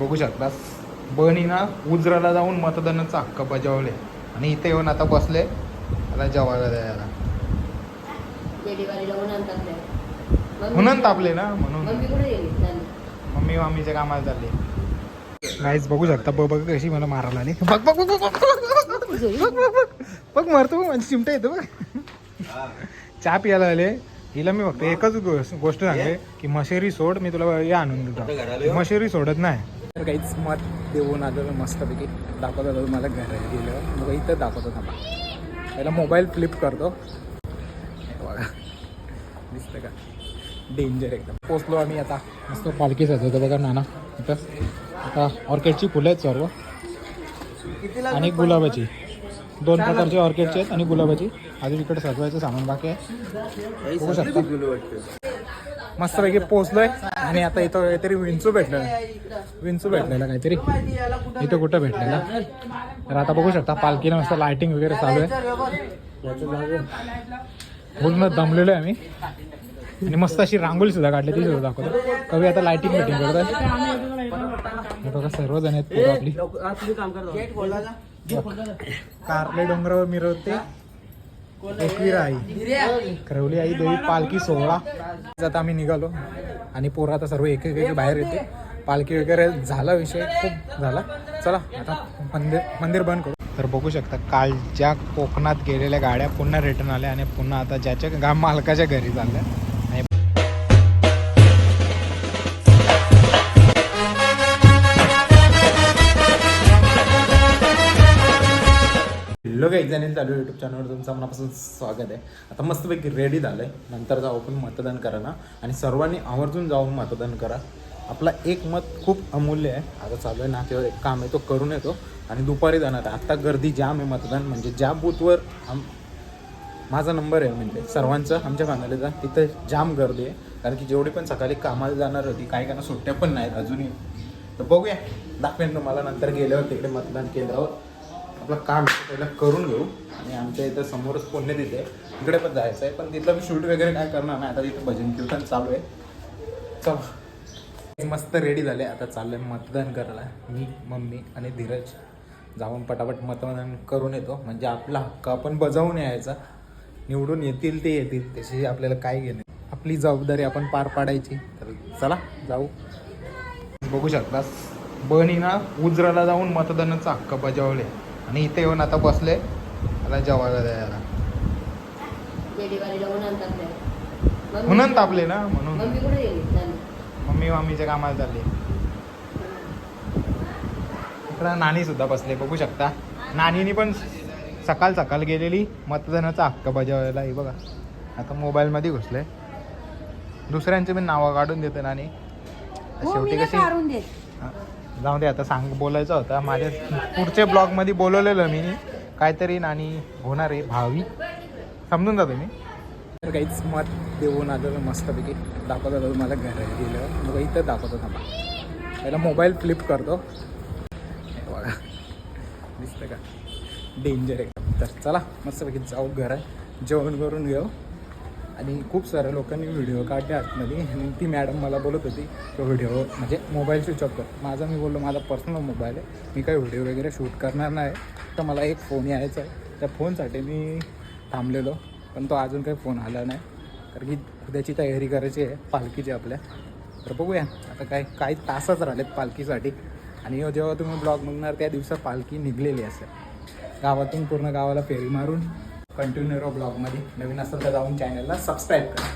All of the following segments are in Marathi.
बघू शकता बहिणीनं उजराला जाऊन मतदानाचा हक्क बजावले आणि इथे येऊन आता बसले आता जेवायला द्यायला म्हणून तापले ना म्हणून मम्मी मामीच्या कामाला चालले काहीच बघू शकता बघ बघ कशी मला मारायला आली बघ बघ बघ बघ बघ बघ बघ मारतो माझी चिमटा येतो बघ चहा प्यायला आले हिला मी फक्त एकच गोष्ट सांगते की मशेरी सोड मी तुला हे आणून देतो मशेरी सोडत नाही तर काहीच मत देऊन आलं मस्तपैकी दाखवत होतो मला घर गेलं मग इथं दाखवत होता पहिला मोबाईल फ्लिप करतो. बघा. दिसतं का? डेंजर एकदम. पोचलो आम्ही आता. मस्त पालखी सजवतो बघा नाना. इथं. आता ऑर्किडची फुलं आहेत सर्व. आणि गुलाबाची. दोन प्रकारचे ऑर्किडचे आहेत आणि गुलाबाची. अजून इकडे सजवायचं सामान बाकी आहे. बघू शकता. मस्तपैकी पोचलोय आणि आता इथं काहीतरी विंचू भेटलेला. विंचू भेटलेला काहीतरी. इथं कुठं भेटलेला? तर आता बघू शकता पालखीला मस्त लायटिंग वगैरे चालू आहे. पूर्ण दमलेलो आहे आम्ही. आणि मस्त अशी रांगोळी सुद्धा काढली ती सुद्धा दाखवतो. कवी आता लाइटिंग मिटिंग करतात हे बघा सर्वजण आहेत आपली. कारले डोंगरावर मिरवते. एकवीर आई. करवली आई देवी पालखी सोहळा. आता आम्ही निघालो आणि पोरं आता सर्व एक एक एक बाहेर येते. पालखी वगैरे झाला विषय खूप झाला. चला आता मंदिर मंदिर बंद करू. तर बघू शकता काल ज्या कोकणात गेलेल्या गाड्या पुन्हा रिटर्न आल्या आणि पुन्हा आता ज्याच्या गा मालकाच्या घरी चालल्या. हॅलो काही जणी चालू यूट्यूब चॅनलवर तुमचं मनापासून स्वागत आहे. आता मस्तपैकी रेडी झालं आहे नंतर जाऊ आपण मतदान ना आणि सर्वांनी आवर्जून जाऊन मतदान करा. आपला एक मत खूप अमूल्य आहे. आता चालू आहे नातेवर एक काम आहे तो करून येतो. आणि दुपारी जाणार आहे. आत्ता गर्दी जाम आहे मतदान. म्हणजे ज्या बूथवर आम माझा नंबर आहे म्हणजे सर्वांचं आमच्या फॅमिलीचा तिथं जाम गर्दी आहे. कारण की जेवढी पण सकाळी कामाला जाणार होती काही काना सुट्ट्या पण नाहीत अजूनही. तर बघूया. दाखवेन तुम्हाला. नंतर गेल्यावर तिकडे मतदान केंद्रावर. आपलं काम आहे पहिलं करून घेऊ. आणि आमच्या इथं समोरच पुण्य तिथे. इकडे पण जायचं आहे पण तिथलं मी शूट वगैरे काय करणार नाही. आता तिथं भजन कीर्तन चालू आहे. चला. मस्त रेडी झाले. आता चाललंय मतदान करायला. मी मम्मी आणि धीरज. जाऊन पटापट मतदान करून येतो. म्हणजे आपला हक्क आपण बजावून यायचा. निवडून येतील ते येतील. त्याच्याशी आपल्याला काय घेणे आपली जबाबदारी आपण पार पाडायची. तर चला जाऊ. बघू शकता बहिणीनं उजराला जाऊन मतदानाचा हक्क बजावले आणि इथे येऊन आता बसले. आता जेवायला द्यायला. म्हणून तापले ना म्हणून. मम्मी मम्मीच्या कामाला चालली. इकडं नानी सुद्धा बसले बघू शकता. नानीनी पण सकाळ सकाळ गेलेली. मतदानाचा हक्क बजावायला हे बघा. आता मोबाईलमध्ये घुसले. दुसऱ्यांचे मी नावं काढून देते नानी. शेवटी कशी जाऊ दे आता सांग बोलायचं होतं. माझ्या पुढच्या ब्लॉगमध्ये बोलवलेलं मी. काहीतरी आणि होणार आहे भावी. समजून जातो मी. तर काहीच मत देऊन आलं मस्तपैकी दाखवत होतो मला घर गेलं मग इथं दाखवतो मला पहिला मोबाईल फ्लिप करतो. बघा. दिसतं का? डेंजर आहे. तर चला मस्तपैकी जाऊ घर. जेवण करून घेऊ. आणि खूप साऱ्या लोकांनी व्हिडिओ काढले आतमध्ये. आणि ती मॅडम मला बोलत होती तो व्हिडिओ म्हणजे मोबाईल स्विच ऑफ कर. माझा मी बोललो माझा पर्सनल मोबाईल आहे. मी काही व्हिडिओ वगैरे शूट करणार नाही. तर मला एक फोन यायचा आहे. त्या फोनसाठी मी थांबलेलो पण तो अजून काही फोन आला नाही. कारण की उद्याची तयारी करायची आहे पालखीची आपल्या. तर बघूया आता काय काही तासच राहिलेत पालखीसाठी. आणि जेव्हा तुम्ही ब्लॉग बघणार त्या दिवसात पालखी निघलेली असेल. गावातून पूर्ण गावाला फेरी मारून कंटिन्यू राहा ब्लॉगमध्ये नवीन असेल तर जाऊन चॅनलला सबस्क्राईब करा.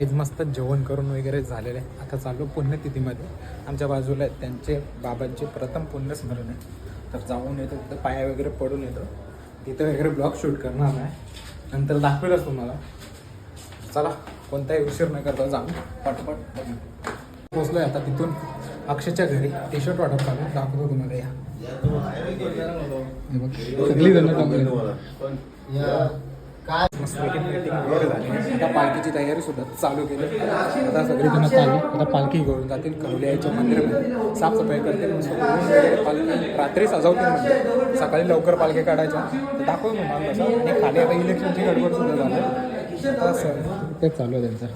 हेच मस्त जेवण करून वगैरे झालेलं. आहे आता चाललो पुण्यतिथीमध्ये. आमच्या बाजूला आहेत त्यांचे बाबांचे प्रथम पुण्यस्मरण आहे. तर जाऊन येतो तिथं पाया वगैरे पडून येतो. तिथं वगैरे ब्लॉग शूट करणार नाही नंतर दाखवेलच तुम्हाला. चला कोणताही उशीर न करता जाऊन पटपट बघू. पोचलोय आता तिथून. अक्षयच्या घरी. टी शर्ट वाटप चालू दाखवतो तुम्हाला. या. सगळी जण मस्तपैकी वगैरे झाली आता पालखीची तयारी सुद्धा चालू केली. आता सगळीजण चालू आता पालखी घेऊन जातील. कवल्याच्या मंदिरामध्ये. साफसफाई करतील. मस्त पालखी रात्री सजवतील म्हणजे. सकाळी लवकर पालखी काढायच्या. दाखवून तुम्हाला तसं आणि खाली आता इलेक्शनची गडबड सुद्धा झाली. आता तेच चालू आहे त्यांचं.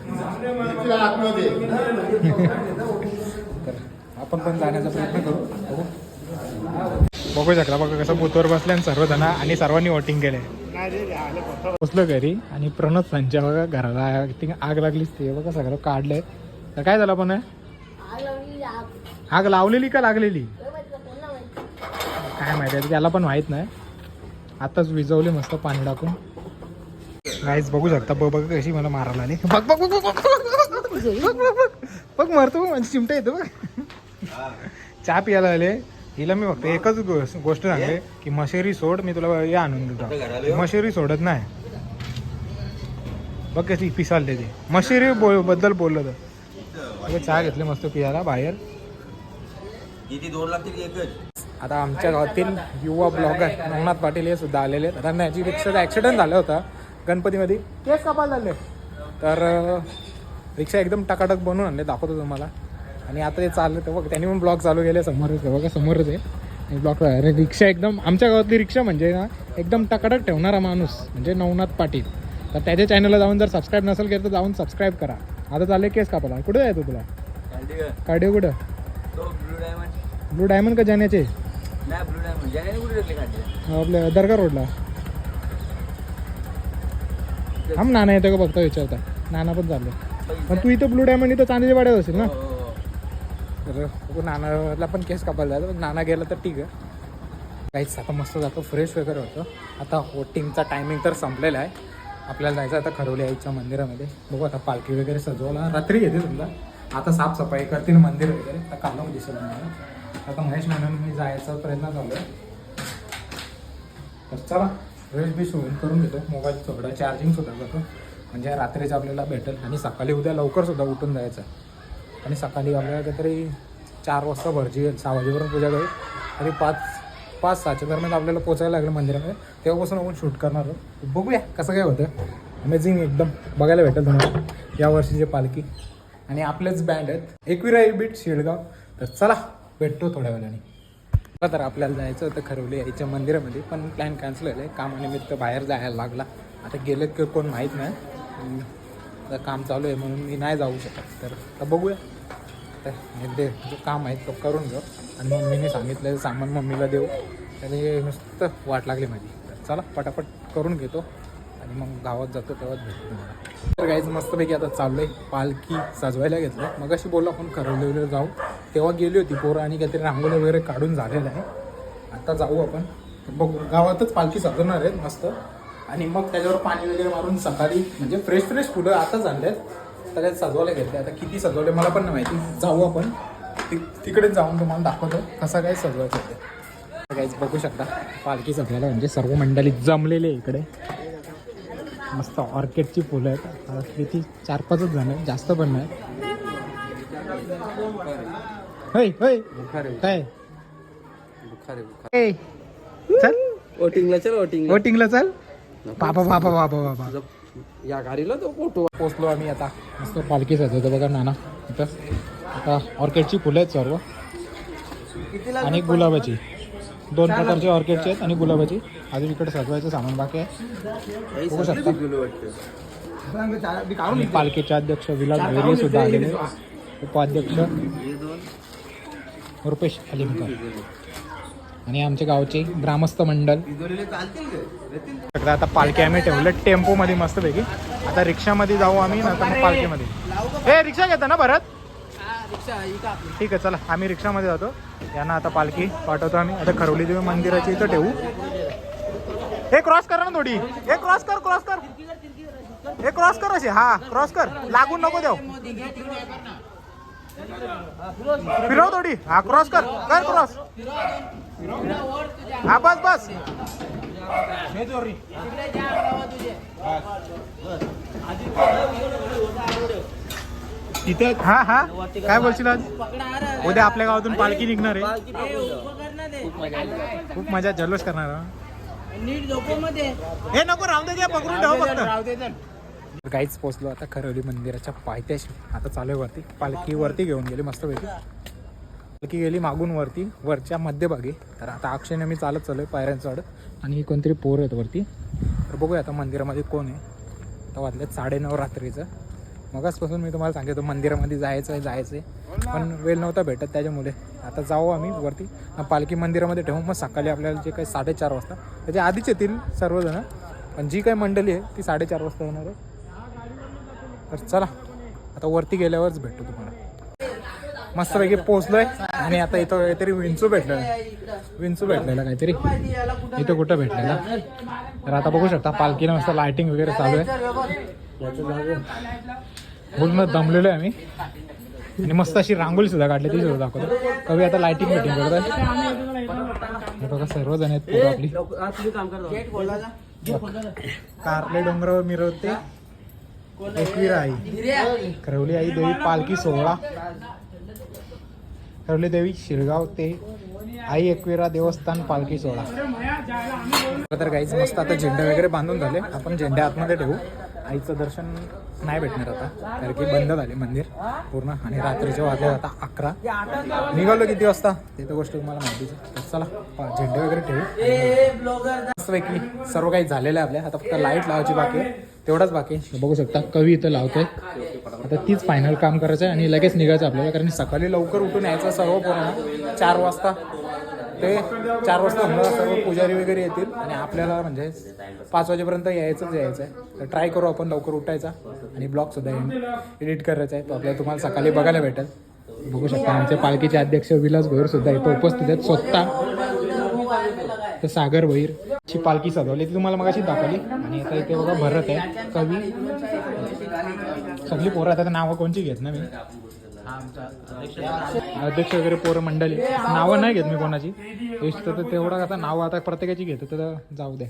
तर आपण पण जाण्याचा प्रयत्न करू. बघू. बघू शकता बघा कसं बुथवर बसल्या आणि सर्वजण आणि सर्वांनी वोटिंग केले पोचलो घरी आणि प्रणत त्यांच्या बघा घराला आग लागलीच ते बघा सगळं काढलंय तर काय झालं पण आग लावलेली का लागलेली काय माहिती त्याला पण माहीत नाही आताच विजवले मस्त पाणी टाकून काहीच बघू शकता बघ बघ कशी मला मारायला आली बघ बघ बघ बघ बघ बघ मारतो बघ म्हणजे चिमटा येतो बघ चहा प्यायला आले हिला मी फक्त एकच गो- गोष्ट सांगते की मशेरी सोड मी तुला हे आणून देतो. मशेरी सोडत नाही. बघ कशी पिसालते ते. मशेरी बोलबद्दल बोललं तर. चहा घेतले मस्त पियाला बाहेर. किती दोन लागतील एकच? आता आमच्या गावातील युवा ब्लॉगर नवनाथ पाटील हे सुद्धा आलेले आहेत. आता त्यांची रिक्षाचा ॲक्सिडेंट झाला होता गणपतीमध्ये. केस कपाल झाले. तर अं, रिक्षा एकदम टकाटक बनवून आणले दाखवतो तुम्हाला. आणि आता ते चाललं तर बघ त्यांनी पण ब्लॉग चालू केले समोरच आहे बघा समोरच आहे. आणि ब्लॉग अरे रिक्षा एकदम आमच्या गावातली रिक्षा म्हणजे ना एकदम टकाटक ठेवणारा माणूस म्हणजे नवनाथ पाटील. तर त्याच्या चॅनलला जाऊन जर सबस्क्राईब नसेल केलं तर जाऊन सबस्क्राईब करा. आता चालले केस कापाला कुठे जायचं तुला? कार्डिओ. कुठं? ब्लू डायमंड का जाण्याचे आपल्या दर्गा रोडला. आम नाना येतं का बघता विचारता. नाना पण चाललं. पण तू इथं ब्लू डायमंड इथं चांदीच्या वाड्यात असेल ना? तर नानाला पण केस कापायला जायचं. नाना गेला तर ठीक आहे. काहीच आता मस्त जातो. फ्रेश वगैरे होतं. आता वोटिंगचा टायमिंग तर संपलेला आहे. आपल्याला जायचं आता खरवली आईच्या मंदिरामध्ये. बघू आता पालखी वगैरे सजवला. रात्री येते समजा. आता साफसफाई करतील मंदिर वगैरे. आता कालम दिसेल मला आता महेश म्हणून मी जायचा प्रयत्न चालू आहे. तर चला फ्रेश बिश होऊन करून घेतो. मोबाईल थोडा चार्जिंग सुद्धा जातो म्हणजे रात्रीच आपल्याला भेटेल. आणि सकाळी उद्या लवकर सुद्धा उठून जायचं आणि सकाळी आपल्याला काहीतरी चार वाजता भरजी सहा वाजेपर्यंत पूजा करू. आणि पाच पाच सहाच्या दरम्यान आपल्याला पोचायला लागलं मंदिरामध्ये. तेव्हापासून आपण शूट करणार आहोत. बघूया कसं काय होतं. अमेझिंग एकदम. बघायला भेटेल तुम्हाला. या वर्षीची पालखी. आणि आपलेच बँड आहेत. एकविरा बीट शेळगाव. तर चला भेटतो थोड्या वेळाने. तर आपल्याला जायचं होतं खरवले यायच्या मंदिरामध्ये पण प्लॅन कॅन्सल आहे कामानिमित्त बाहेर जायला लागला. आता गेलं की कोण माहीत नाही. काम चालू आहे म्हणून मी नाही जाऊ शकत. तर बघूया. तर हे दे जो काम आहे तो करून घेऊ. आणि मम्मीने सांगितलं सामान मम्मीला देऊ. त्याने नुसतं वाट लागली माझी. तर चला पटापट करून घेतो. आणि मग गावात जातो तेव्हाच भेटतो तुम्हाला. तर काहीच मस्तपैकी आता चाललं आहे पालखी सजवायला घेतलं मग अशी बोललो आपण करवलेलं जाऊ. तेव्हा गेली होती पोरं आणि काहीतरी रांगोळी वगैरे काढून झालेलं आहे. आता जाऊ आपण. बघू. गावातच पालखी सजवणार आहेत मस्त. आणि मग त्याच्यावर पाणी वगैरे मारून सकाळी म्हणजे फ्रेश फ्रेश फुलं आताच आहेत सगळ्यात सजवायला घेतले. आता किती सजवले मला पण नाही माहिती. जाऊ आपण. ति तिकडे जाऊन तुम्हाला दाखवतो कसं काय सजवायचं ते. काहीच बघू शकता. पालखी सजवायला म्हणजे सर्व मंडळी जमलेले इकडे. मस्त ऑर्किडची फुलं आहेत. आता किती चार पाचच जण आहेत. जास्त पण नाही. होय होय. काय? चल. वोटिंगला चल वोटिंग वोटिंगला चल. बाबा बाबा बाबा बाबा. या गाडीला तो फोटो पोचलो आम्ही आता. मस्त पालखी सजवतो बघा नाना. इथं. आता ऑर्किडची फुलं आहेत सर्व. आणि गुलाबाची. दोन प्रकारचे ऑर्किडचे आहेत आणि गुलाबाची. अजून इकडे सजवायचं सामान बाकी आहे. बघू शकता. आणि पालखीचे अध्यक्ष विलास भैरी सुद्धा आलेले आहेत. उपाध्यक्ष रुपेश अलिमकर. आणि आमच्या गावचे ग्रामस्थ मंडळ सगळं आता पालखी आम्ही ठेवलं. टेम्पो मध्ये मस्त पैकी आता रिक्षामध्ये जाऊ आम्ही नंतर मग पालखीमध्ये. हे रिक्षा घेता ना परत ठीक आहे चला. आम्ही रिक्षामध्ये जातो. यांना आता पालखी पाठवतो आम्ही. आता खरवली देवी मंदिराची इथं ठेवू. हे क्रॉस करा ना थोडी. हे क्रॉस कर क्रॉस कर. हे क्रॉस कर असे. हा क्रॉस कर. लागून नको देऊ. फिरव थोडी. हा क्रॉस कर. कर क्रॉस हा बस बस. तिथे हा हा. काय बोलशील आज? उद्या आपल्या गावातून पालखी निघणार आहे. खूप मजा जल्लोष करणार हा. हे नको राहून दे पकडून ठेव फक्त. काहीच पोचलो आता खरवली मंदिराच्या पायथ्याशी. आता चालू आहे वरती. पालखी वरती घेऊन गेली मस्तपैकी पालखी गेली मागून वरती वरच्या मध्यभागी. तर आता अक्षयने मी चालत चालू आहे पायऱ्यांचं चढ आणि कोणतरी पोर आहेत वरती. तर बघूया आता मंदिरामध्ये कोण आहे. आता वाजले साडेनऊ रात्रीचं मगाचपासून मी तुम्हाला सांगितलं मंदिरामध्ये जायचं आहे जायचं आहे पण वेळ नव्हता भेटत त्याच्यामुळे. आता जाऊ आम्ही वरती. पालखी मंदिरामध्ये ठेवू. मग सकाळी आपल्याला जे काही साडेचार वाजता. त्याच्या आधीच येतील सर्वजणं. पण जी काही मंडळी आहे ती साडेचार वाजता येणार आहे. तर चला आता वरती गेल्यावरच भेटतो तुम्हाला. मस्तपैकी पोचलोय आणि आता इथं काहीतरी विंचू भेटलेला विंचू भेटलेला काहीतरी. इथं कुठं भेटलेला? तर आता बघू शकता पालखीला मस्त लाइटिंग वगैरे चालू आहे. पूर्ण दमलेलो आहे आम्ही. आणि मस्त अशी रांगोळी सुद्धा काढली ती सुद्धा दाखवतो. कवी आता लाइटिंग मिटिंग करत आहे हे बघा सर्वजण आहेत आपली. कारले डोंगरावर मिरवते. एकविरा आई. खरवली आई देवी पालखी सोहळा. खरवली देवी शिरगाव ते आई एकविरा देवस्थान पालखी सोहळा. तर काहीच मस्त आता झेंडे वगैरे बांधून झाले. आपण झेंडे आतमध्ये ठेवू. आईचं दर्शन नाही भेटणार आता कारण की बंद झाले मंदिर. पूर्ण आणि रात्रीचे वाजले आता अकरा. निघालो किती वाजता? ते तर गोष्ट तुम्हाला माहितीच तर चला पा- झेंडे वगैरे ठेवू मस्तपैकी सर्व काही झालेलं आहे आपल्या. आता फक्त लाइट लावायची बाकी आहे. तेवढाच बाकी बघू शकता कवी इथं लावतोय. आता तीच फायनल काम करायचं आहे आणि लगेच निघायचं आपल्याला कारण सकाळी लवकर उठून यायचं सर्व पूर्ण चार वाजता ते चार वाजता होणार सर्व पुजारी वगैरे येतील आणि आपल्याला म्हणजे पाच वाजेपर्यंत यायचंच यायचं आहे तर ट्राय करू आपण लवकर उठायचा आणि ब्लॉग सुद्धा एडिट करायचा आहे. तो आपल्याला तुम्हाला सकाळी बघायला भेटेल. बघू शकता आमच्या पालखीचे अध्यक्ष विलास भोईर सुद्धा इथं उपस्थित आहेत. स्वतः तर सागर भैर ची पालखी सजवली. ती तुम्हाला मगाशी दाखवली. आणि आता इथे बघा भरत आहे. कवी. सगळी पोरं आता नावं कोणची घेत ना मी? अध्यक्ष वगैरे पोरं मंडळी. नावं नाही घेत मी कोणाची. तेच तर तेवढं आता नावं आता प्रत्येकाची घेतो तर जाऊ द्या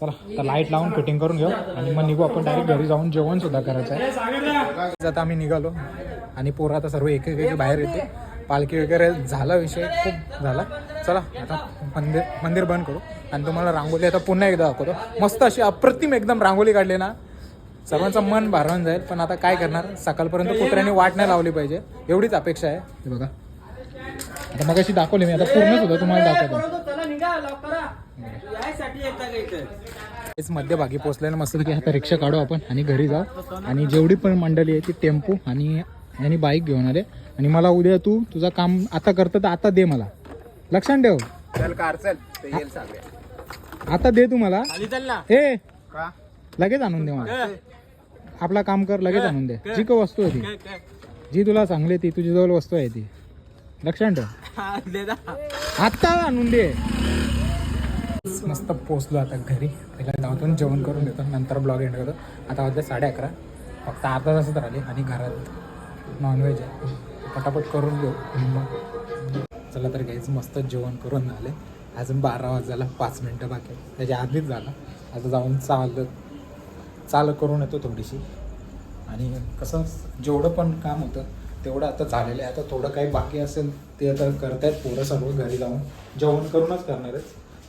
चला आता लाइट लावून फिटिंग करून घेऊ. आणि मग निघू आपण डायरेक्ट घरी जाऊन जेवण सुद्धा करायचं आहे. आता आम्ही निघालो. आणि पोरं आता सर्व एक एक एक बाहेर येते. पालखी वगैरे झाला विषय. खूप झाला. चला आता मंदिर मंदिर बंद करू. आणि तुम्हाला रांगोली आता पुन्हा एकदा दाखवतो. मस्त अशी अप्रतिम एकदम रांगोली काढली ना. सर्वांचं मन भारावून जाईल पण आता काय करणार? सकाळपर्यंत कुत्र्याने वाट नाही लावली पाहिजे. एवढीच अपेक्षा आहे. हे बघा. आता मग अशी दाखवली मी आता पूर्णच होतं तुम्हाला दाखवतो. तेच मध्यभागी मस्त की आता रिक्षा काढू आपण आणि घरी जाऊ. आणि जेवढी पण मंडळी आहे ती टेम्पो आणि आणि बाईक घेऊन आले. आणि मला उद्या तू तुझं काम आता करतं तर आता दे मला. लक्षात ठेव. चल कार चल ते येईल सांगूया आता दे तू मला खाली चल ना. ए का? लगेच आणून दे मला. आपला काम कर लगेच आणून दे. जी का वस्तू आहे ती. जी तुला चांगली ती तुझ्याजवळ वस्तू आहे ती. लक्षात ठेव. दे ना. आता आणून दे. मस्त पोचलो आता घरी. पहिला जाऊन जेवण करून घेतो नंतर ब्लॉग एंड करतो. आता वाजले साडे अकरा. फक्त अर्धा तासच राहिले आणि घरात नॉनव्हेज आहे. पटापट करून घेऊ. आणि मग चला तर घ्यायचं मस्त जेवण करून झाले अजून बारा वाजायला पाच मिनटं बाकी त्याच्या आधीच झालं. आता जाऊन चाल चाल करून येतो थोडीशी. आणि कसं जेवढं पण काम होतं तेवढं आता झालेलं आहे. आता थोडं काही बाकी असेल ते आता करतायत पोरं सर्व घरी जाऊन जेवण करूनच करणार आहेत.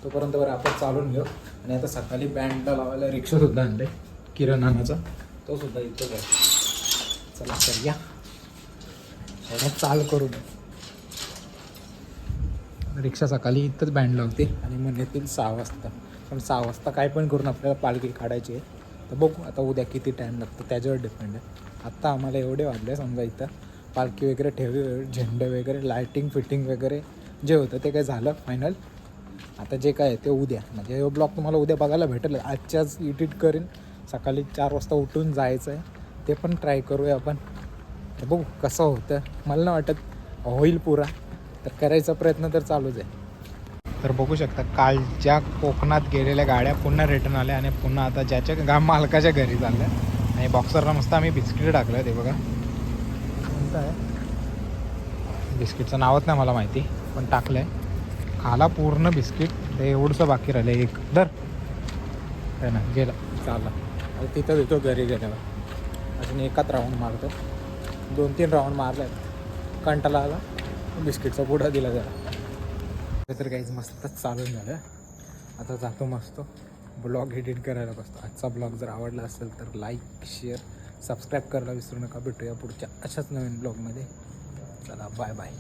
तोपर्यंत बरं आपण चालून घेऊ. आणि आता सकाळी बँडला लावायला रिक्षासुद्धा आणले किरण नानाचा. तो सुद्धा इथंच आहे. चला तर या. चाल करून रिक्षा सकाळी इथंच बँड लावते आणि मग येतील सहा वाजता. पण सहा वाजता काय पण करून आपल्याला पालखी काढायची आहे. तर बघू आता उद्या किती टाईम लागतो त्याच्यावर डिपेंड आहे. आत्ता आम्हाला एवढे वाजले समजा इथं. पालखी वगैरे ठेवी झेंडे वगैरे लायटिंग फिटिंग वगैरे जे होतं ते काय झालं फायनल आता जे काय आहे ते उद्या. म्हणजे हे ब्लॉग तुम्हाला उद्या बघायला भेटेल. आजच्याच एडिट करेन. सकाळी चार वाजता उठून जायचं आहे. ते पण ट्राय करूया आपण. बघू कसं होतं. मला नाही वाटत होईल पुरा. तर करायचा प्रयत्न तर चालूच आहे. तर बघू शकता कालच्या कोकणात गेलेल्या गाड्या पुन्हा रिटर्न आल्या आणि पुन्हा आता ज्याच्या गाम मालकाच्या घरी चालल्या. आणि बॉक्सरला मस्त आम्ही बिस्किट टाकलं ते बघा. कोणतं आहे? बिस्किटचं नावच नाही मला माहिती पण टाकलं आहे खाला पूर्ण बिस्किट ते एवढंसं बाकी राहिलं एक दर आहे ना गेला. चालला. आता तिथं देतो घरी गेल्यावर. अजून एकाच राऊंड मारतो दोन तीन राऊंड मारले कंटाला आला. बिस्किटचा पुढा दिला जरा. तर काहीच मस्त चालून झालं. आता जातो मस्त. ब्लॉग एडिट करायला बसतो. आजचा ब्लॉग जर आवडला असेल तर लाईक शेअर सबस्क्राईब करायला विसरू नका. भेटूया पुढच्या अशाच नवीन ब्लॉगमध्ये. चला बाय बाय